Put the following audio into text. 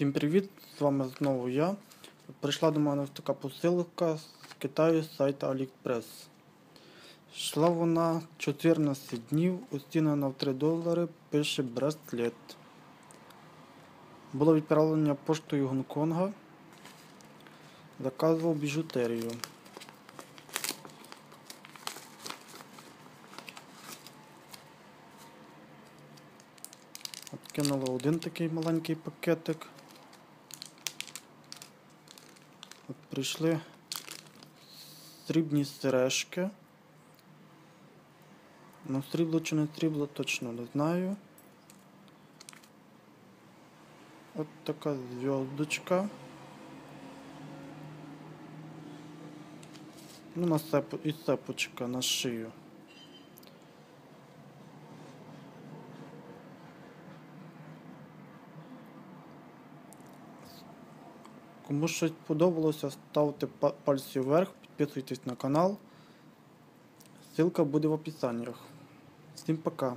Всім привіт! З вами знову я. Прийшла до мене така посилка з Китаю з сайту AliExpress. Йшла вона 14 днів, оцінена в 3 долари, пише браслет. Було відправлення поштою Гонконга. Заказував біжутерію. От кинула один такий маленький пакетик. От прийшли срібні сережки. Ну, срібло чи не срібло, точно не знаю. От така зв'язочка. Ну, на сеп... і сепочка на шию. Кому щось подобалося, ставте пальці вверх, підписуйтесь на канал. Ссылка буде в описаннях. Всім пока.